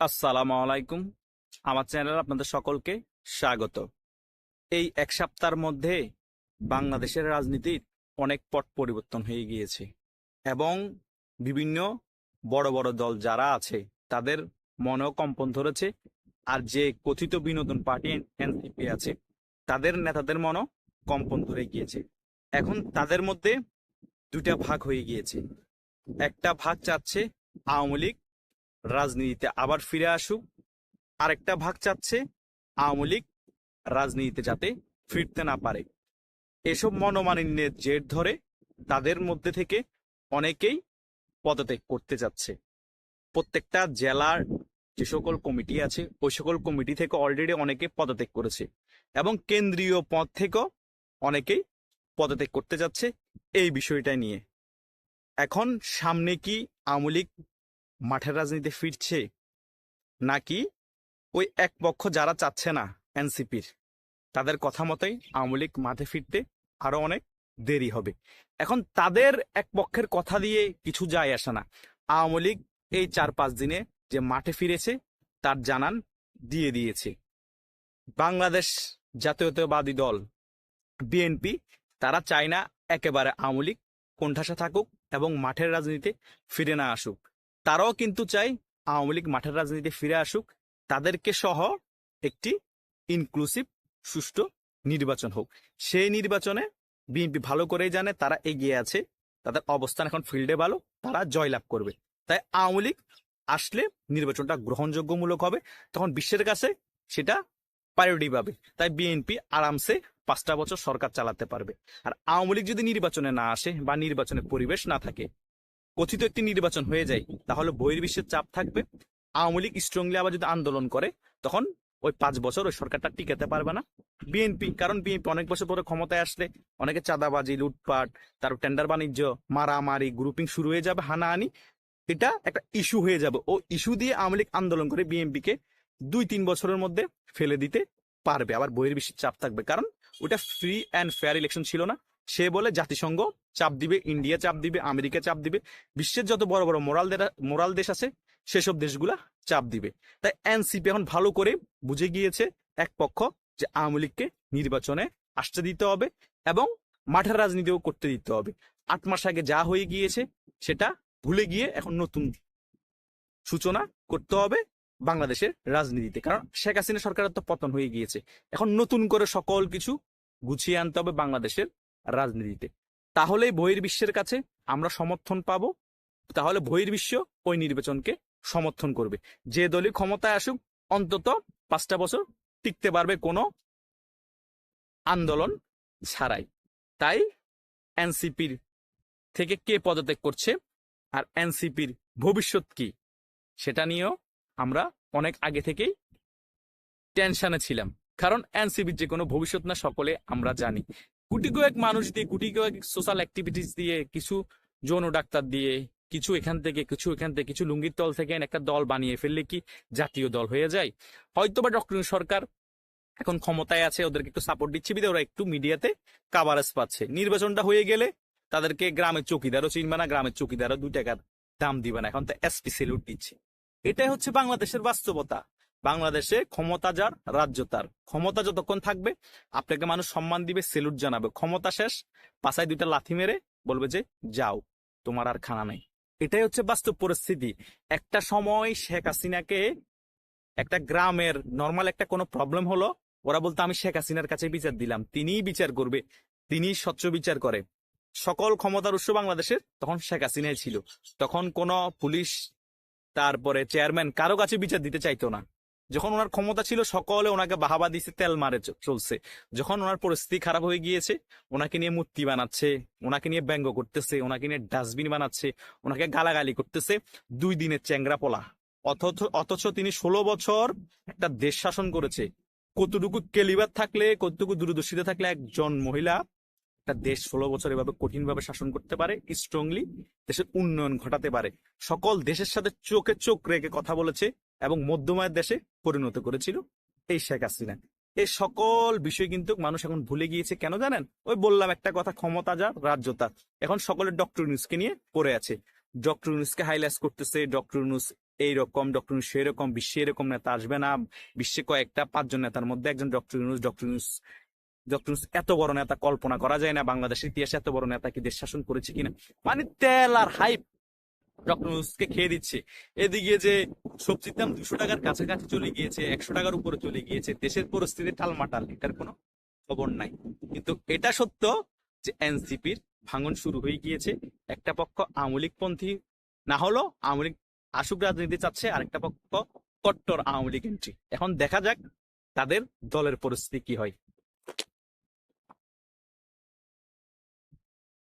আসসালামু আলাইকুম। আমার চ্যানেল আপনাদের সকলকে স্বাগত। এই এক সপ্তাহের মধ্যে বাংলাদেশের রাজনীতির অনেক পট পরিবর্তন হয়ে গিয়েছে এবং বিভিন্ন বড় বড় দল যারা আছে, তাদের মনেও কম্পন ধরেছে আর যে কথিত বিনোদন পার্টি এনসিপি আছে, তাদের নেতাদের মনও কম্পন ধরে গিয়েছে। এখন তাদের মধ্যে দুটা ভাগ হয়ে গিয়েছে। একটা ভাগ চাচ্ছে আওয়ামী লীগ রাজনীতিতে আবার ফিরে আসুক। আরেকটা ভাগ চাচ্ছে আওয়ামী লীগ রাজনীতিতে যাতে ফিরতে না পারে। এসব মনোমালিন্যের জের ধরে তাদের মধ্যে থেকে অনেকেই পদত্যাগ করতে যাচ্ছে। প্রত্যেকটা জেলার যে সকল কমিটি আছে, ওই সকল কমিটি থেকে অলরেডি অনেকে পদত্যাগ করেছে এবং কেন্দ্রীয় পদ থেকেও অনেকেই পদত্যাগ করতে যাচ্ছে এই বিষয়টা নিয়ে। এখন সামনে কি আওয়ামী লীগ মাঠের রাজনীতিতে ফিরছে? নাকি ওই এক পক্ষ যারা চাচ্ছে না এনসিপির, তাদের কথা মতোই আওয়ামী লীগ মাঠে ফিরতে আরও অনেক দেরি হবে। এখন তাদের এক পক্ষের কথা দিয়ে কিছু যায় আসে না। আওয়ামী লীগ এই চার পাঁচ দিনে যে মাঠে ফিরেছে, তার জানান দিয়ে দিয়েছে। বাংলাদেশ জাতীয়তাবাদী দল, বিএনপি, তারা চায় না একেবারে আওয়ামী লীগ কোণঠাসা থাকুক এবং মাঠের রাজনীতিতে ফিরে না আসুক। তারাও কিন্তু চাই আওয়ামী লীগ মাঠের রাজনীতিতে ফিরে আসুক, তাদেরকে সহ একটি ইনক্লুসিভ সুষ্ঠু নির্বাচন হোক। সেই নির্বাচনে বিএনপি ভালো করেই জানে, তারা এগিয়ে আছে, তাদের অবস্থান এখন ফিল্ডে ভালো, তারা জয়লাভ করবে। তাই আওয়ামী লীগ আসলে নির্বাচনটা গ্রহণযোগ্যমূলক হবে, তখন বিশ্বের কাছে সেটা প্রায়োরিটি পাবে। তাই বিএনপি আরামসে পাঁচটা বছর সরকার চালাতে পারবে। আর আওয়ামী লীগ যদি নির্বাচনে না আসে বা নির্বাচনের পরিবেশ না থাকে কথিত একটি নির্বাচন হয়ে যায়, তাহলে বহির্বিশ্বের চাপ থাকবে। আওয়ামী লীগ স্ট্রংলি আবার যদি আন্দোলন করে, তখন ওই পাঁচ বছর ওই সরকারটা টিকাতে পারবে না। বিএনপি কারণ বিএনপি অনেক বছর পরে ক্ষমতায় আসলে অনেকে চাঁদাবাজি, লুটপাট, তারপর টেন্ডার বাণিজ্য, মারামারি গ্রুপিং শুরু হয়ে যাবে, হানাহানি। এটা একটা ইস্যু হয়ে যাবে। ও ইস্যু দিয়ে আওয়ামী লীগ আন্দোলন করে বিএনপিকে দুই তিন বছরের মধ্যে ফেলে দিতে পারবে। আবার বহির্বিশ্বের চাপ থাকবে, কারণ ওটা ফ্রি অ্যান্ড ফেয়ার ইলেকশন ছিল না। সে বলে জাতিসংঘ চাপ দিবে ইন্ডিয়া চাপ দিবে আমেরিকা চাপ দিবে, বিশ্বের যত বড় বড় মোরাল মোরাল দেশ আছে, সেসব দেশগুলা চাপ দিবে। তাই এনসিপি এখন ভালো করে বুঝে গিয়েছে এক পক্ষ যে আওয়ামী লীগকে নির্বাচনে আসতে দিতে হবে এবং মাঠের রাজনীতিও করতে দিতে হবে। আট মাস আগে যা হয়ে গিয়েছে সেটা ভুলে গিয়ে এখন নতুন সূচনা করতে হবে বাংলাদেশের রাজনীতিতে। কারণ শেখ হাসিনা সরকারের তো পতন হয়ে গিয়েছে। এখন নতুন করে সকল কিছু গুছিয়ে আনতে হবে বাংলাদেশের রাজনীতিতে। তাহলেই বহির্বিশ্বের কাছে আমরা সমর্থন পাব, তাহলে বহির্বিশ্ব ওই নির্বাচনকে সমর্থন করবে। যে দলই ক্ষমতায় আসুক, অন্তত পাঁচটা বছর টিকতে পারবে কোনো আন্দোলন ছাড়াই। তাই এনসিপির থেকে কে পদত্যাগ করছে আর এনসিপির ভবিষ্যৎ কি, সেটা নিয়েও আমরা অনেক আগে থেকেই টেনশনে ছিলাম। কারণ এনসিপির যে কোনো ভবিষ্যৎ না সকলে আমরা জানি। কোটি কয়েক মানুষ দিয়ে, কোটি কয়েক সোশ্যাল অ্যাক্টিভিটিস দিয়ে, কিছু যৌন ডাক্তার দিয়ে, কিছু এখান থেকে, কিছু এখান থেকে, কিছু লুঙ্গির তল থেকে একটা দল বানিয়ে ফেললে কি জাতীয় দল হয়ে যায়? হয়তোবা ডক্টর সরকার এখন ক্ষমতায় আছে, ওদেরকে একটু সাপোর্ট দিচ্ছে, বিধে ওরা একটু মিডিয়াতে কাভারেজ পাচ্ছে। নির্বাচনটা হয়ে গেলে তাদেরকে গ্রামের চৌকিদারও চিনবে না, গ্রামের চৌকিদারও দুই টাকার দাম দিবে না। এখন তো এসপি সেলুট দিচ্ছে। এটাই হচ্ছে বাংলাদেশের বাস্তবতা। বাংলাদেশে ক্ষমতা যার, রাজ্য তার। ক্ষমতা যতক্ষণ থাকবে, আপনাকে মানুষ সম্মান দিবে সেলুট জানাবে। ক্ষমতা শেষ পাশায় দুইটা লাথি মেরে বলবে যে, যাও, তোমার আর খানা নেই। এটাই হচ্ছে বাস্তব পরিস্থিতি। একটা সময় শেখ হাসিনাকে একটা গ্রামের নর্মাল একটা কোনো প্রবলেম হলো, ওরা বলতো, আমি শেখ হাসিনার কাছে বিচার দিলাম। তিনিই বিচার করবে তিনি স্বচ্ছ বিচার করে। সকল ক্ষমতার উৎস বাংলাদেশের তখন শেখ হাসিনাই ছিল। তখন কোনো পুলিশ তারপরে চেয়ারম্যান কারও কাছে বিচার দিতে চাইতো না। যখন ওনার ক্ষমতা ছিল, সকলে ওনাকে বাহাবা দিছে, তেল মারে চলছে। যখন ওনার পরিস্থিতি খারাপ হয়ে গিয়েছে, ওনাকে নিয়ে মূর্তি বানাচ্ছে, ওনাকে নিয়ে ব্যঙ্গ করতেছে, ওনাকে নিয়ে ডাস্টবিন বানাচ্ছে, ওনাকে গালাগালি করতেছে, দুই দিনের চ্যাংরা পোলা। অথচ অথচ তিনি ষোলো বছর একটা দেশ শাসন করেছে। কতটুকু কেলিবার থাকলে, কতটুকু দূরদর্শিতা থাকলে একজন মহিলা একটা দেশ ষোলো বছর এভাবে কঠিনভাবে শাসন করতে পারে স্ট্রংলি দেশের উন্নয়ন ঘটাতে পারে। সকল দেশের সাথে চোখে চোখ রেখে কথা বলেছে এবং মধ্যমায়ের দেশে পরিণত করেছিল, এই শেখ হাসিনা। এই সকল বিষয় কিন্তু মানুষ এখন ভুলে গিয়েছে, কেন জানেন? ওই বললাম একটা কথা, ক্ষমতা যার, রাজ্য তার। এখন সকলে ডক্টর ইউনুসকে নিয়ে পড়ে আছে। ডক্টর ইউনুসকে হাইলাইট করতেছে, ডক্টর ইউনুস এইরকম, ডক্টর ইউনুস সেরকম, বিশ্বে এরকম নেতা আসবে না। বিশ্বে কয়েকটা, পাঁচজন নেতার মধ্যে একজন doctor Yunus doctor Yunus doctor Yunus এত বড় নেতা কল্পনা করা যায় না, বাংলাদেশের ইতিহাসে এত বড় নেতা কি দেশ শাসন করেছে কিনা? মানে তেল আর হাইপ ডক্টর ইউনুসকে খেয়ে দিচ্ছে। এদিকে যে সবজির দাম দুশো টাকার কাছাকাছি চলে গিয়েছে, একশো টাকার উপরে চলে গিয়েছে, দেশের পরিস্থিতি টালমাটাল এটার কোনো খবর নাই। কিন্তু এটা সত্য যে এনসিপির ভাঙন শুরু হয়ে গিয়েছে, একটা পক্ষ আওয়ামী লীগপন্থী না হলো আওয়ামী লীগ আসুক রাজনীতি চাচ্ছে, আরেকটা পক্ষ কট্টর আওয়ামী লীগ এন্ট্রি। এখন দেখা যাক তাদের দলের পরিস্থিতি কি হয়।